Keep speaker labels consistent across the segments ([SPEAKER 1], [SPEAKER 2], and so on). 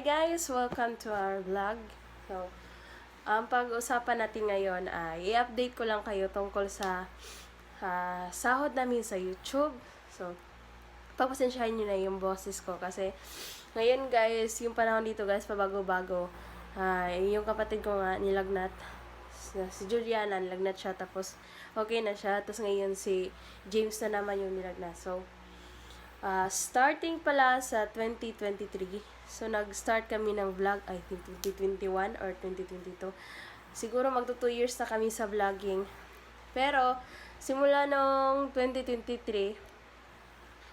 [SPEAKER 1] Hi guys! Welcome to our vlog. So, ang pag-usapan natin ngayon ay i-update ko lang kayo tungkol sa ah, sahod namin sa YouTube. So, pagpasensyahan nyo na yung boses ko kasi ngayon guys, yung panahon dito guys, pabago-bago. Ah, yung kapatid ko nga nilagnat. Si Juliana, nilagnat siya tapos okay na siya. Tapos ngayon si James na naman yung nilagnat. So, Ah, starting pala sa 2023. So, nag-start kami ng vlog, I think 2021 or 2022. Siguro magto 2 years na kami sa vlogging. Pero, simula nung 2023,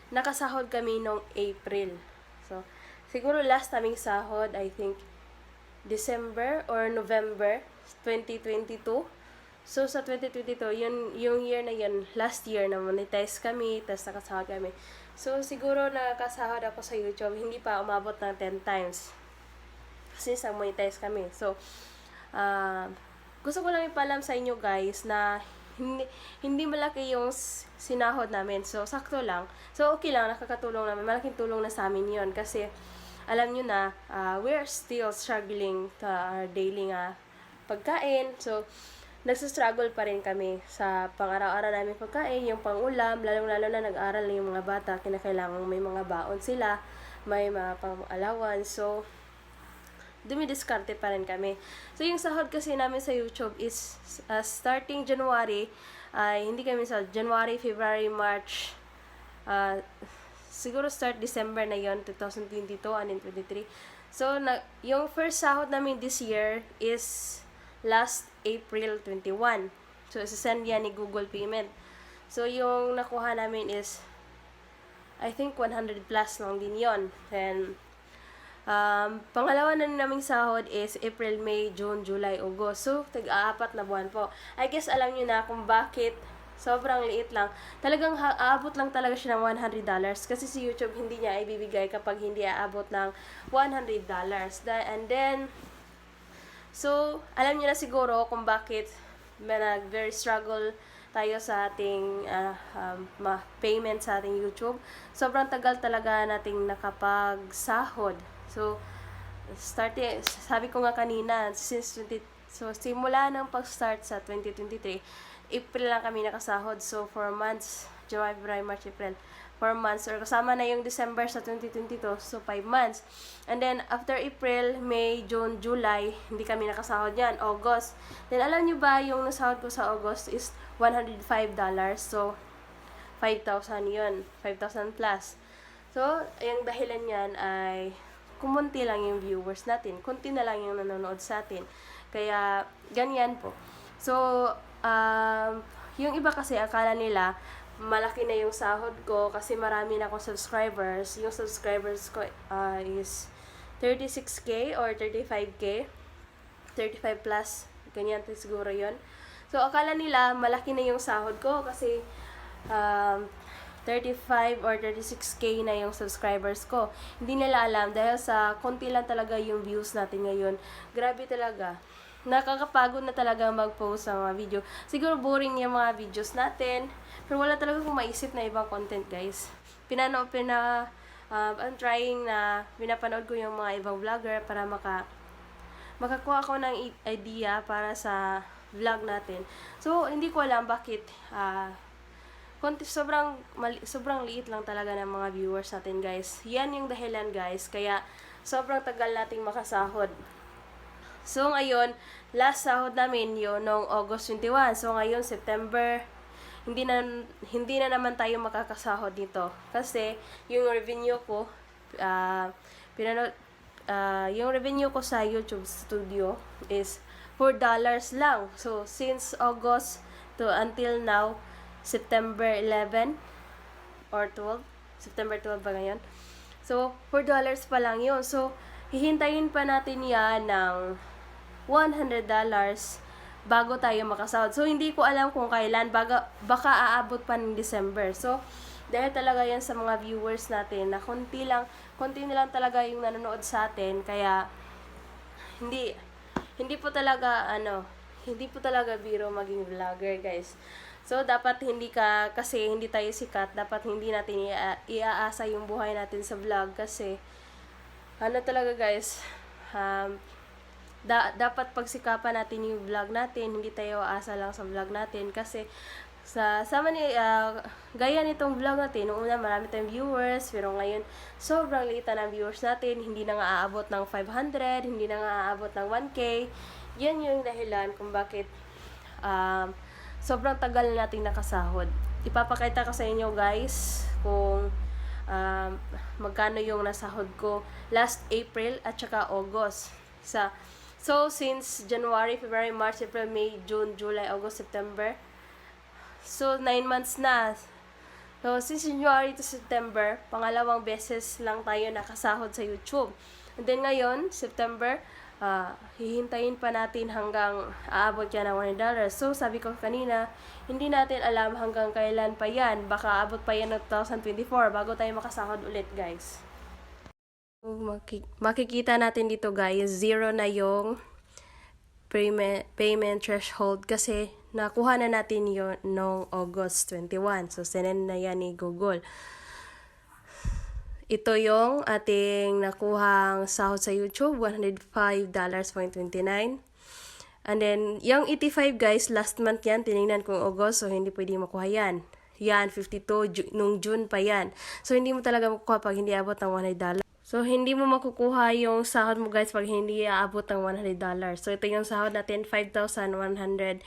[SPEAKER 1] nakasahod kami nung April. So, siguro last naming sahod, I think, December or November 2022. So, sa 2022, yun, yung year na yun, last year na monetize kami, tapos nakasahod kami. So, siguro nakakasahod ako sa YouTube, hindi pa umabot ng 10 times. Kasi sa monetize kami. So, ah gusto ko lang ipalam sa inyo guys na hindi, hindi malaki yung sinahod namin. So, sakto lang. So, okay lang, nakakatulong namin. Malaking tulong na sa amin yon Kasi, alam nyo na, ah, we're still struggling to our daily nga pagkain. So, nagsastruggle pa rin kami sa pang-araw-araw namin pagkain, yung pang-ulam, lalong-lalo na nag-aral na yung mga bata, kinakailangan may mga baon sila, may mga pang-allowance. So, dumidiskarte pa rin kami. So, yung sahod kasi namin sa YouTube is uh, starting January, ay hindi kami sa January, February, March, uh, siguro start December na yon 2022 and then 23. So, na, yung first sahod namin this year is last April 21. So, isasend yan ni Google Payment. So, yung nakuha namin is I think 100 plus lang din yon Then, Um, pangalawa na naming sahod is April, May, June, July, August. So, tag-aapat na buwan po. I guess alam nyo na kung bakit sobrang liit lang. Talagang aabot lang talaga siya ng $100 kasi si YouTube hindi niya ibibigay kapag hindi aabot ng $100. Da- And then, so, alam niyo na siguro kung bakit may nag very struggle tayo sa ating ah, um, payment sa ating YouTube. Sobrang tagal talaga nating nakapagsahod. So, starting, sabi ko nga kanina, since 20, so simula ng pag-start sa 2023, April lang kami nakasahod. So, 4 months, July, February, March, April, 4 months, or kasama na yung December sa 2022, so 5 months. And then, after April, May, June, July, hindi kami nakasahod yan. August. Then, alam nyo ba, yung nasahod ko sa August is $105. So, 5,000 yun. 5,000 plus. So, yung dahilan yan ay kumunti lang yung viewers natin. Kunti na lang yung nanonood sa atin. Kaya, ganyan po. So, um, yung iba kasi akala nila malaki na yung sahod ko kasi marami na akong subscribers. Yung subscribers ko uh, is 36k or 35k. 35 plus. Ganyan siguro yon So, akala nila malaki na yung sahod ko kasi um, 35 or 36k na yung subscribers ko. Hindi nila alam dahil sa konti lang talaga yung views natin ngayon. Grabe talaga. Nakakapagod na talaga mag-post ng mga video. Siguro boring yung mga videos natin. Pero wala talaga akong maisip na ibang content, guys. Pinano, pina, uh, I'm trying na pinapanood ko yung mga ibang vlogger para maka makakuha ako ng idea para sa vlog natin. So, hindi ko alam bakit ah konti sobrang mali, sobrang liit lang talaga ng mga viewers natin, guys. Yan yung dahilan, guys. Kaya sobrang tagal nating makasahod. So, ngayon, last sahod namin yun noong August 21. So, ngayon, September, hindi na, hindi na naman tayo makakasahod dito. Kasi, yung revenue ko, ah pinano, ah, yung revenue ko sa YouTube Studio is $4 lang. So, since August to until now, September 11 or 12, September 12 ba ngayon? So, $4 pa lang yun. So, hihintayin pa natin yan ng $100 bago tayo makasahod. So, hindi ko alam kung kailan. Baga, baka aabot pa ng December. So, dahil talaga yan sa mga viewers natin na konti lang, konti na lang talaga yung nanonood sa atin. Kaya, hindi, hindi po talaga, ano, hindi po talaga biro maging vlogger, guys. So, dapat hindi ka, kasi hindi tayo sikat, dapat hindi natin ia- iaasa yung buhay natin sa vlog kasi ano talaga guys, um, da- dapat pagsikapan natin yung vlog natin, hindi tayo asa lang sa vlog natin kasi sa sama ni ah, gaya nitong vlog natin, noong una marami tayong viewers, pero ngayon sobrang liit na ng viewers natin, hindi na nga aabot ng 500, hindi na nga aabot ng 1k. Yan yung dahilan kung bakit um, sobrang tagal na nating nakasahod. Ipapakita ko sa inyo guys kung um, magkano yung nasahod ko last April at saka August. Sa So, since January, February, March, April, May, June, July, August, September. So, nine months na. So, since January to September, pangalawang beses lang tayo nakasahod sa YouTube. And then ngayon, September, ah, hihintayin pa natin hanggang aabot yan ng $100. So, sabi ko kanina, hindi natin alam hanggang kailan pa yan. Baka abot pa yan ng 2024 bago tayo makasahod ulit, guys. Maki- makikita natin dito, guys, zero na yung payment, payment threshold kasi nakuha na natin yon noong August 21. So, sinend na yan ni Google. Ito yung ating nakuhang sahod sa YouTube, $105.29. And then, yung 85 guys, last month yan, tinignan kong August, so hindi pwede makuha yan. Yan, 52, Ju- nung June pa yan. So, hindi mo talaga makukuha pag hindi abot ng $100. So, hindi mo makukuha yung sahod mo guys pag hindi aabot ng $100. So, ito yung sahod natin, 5,122.53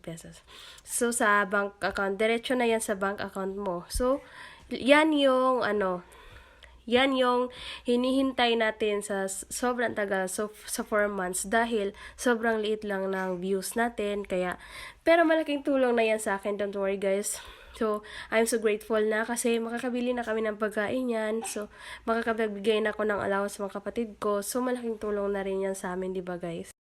[SPEAKER 1] pesos. So, sa bank account, diretso na yan sa bank account mo. So, yan yung ano, yan yung hinihintay natin sa sobrang tagal, so sa 4 months dahil sobrang liit lang ng views natin. Kaya, pero malaking tulong na yan sa akin, don't worry guys. So, I'm so grateful na kasi makakabili na kami ng pagkain yan. So, makakabigay na ako ng allowance sa mga kapatid ko. So, malaking tulong na rin yan sa amin, di ba guys?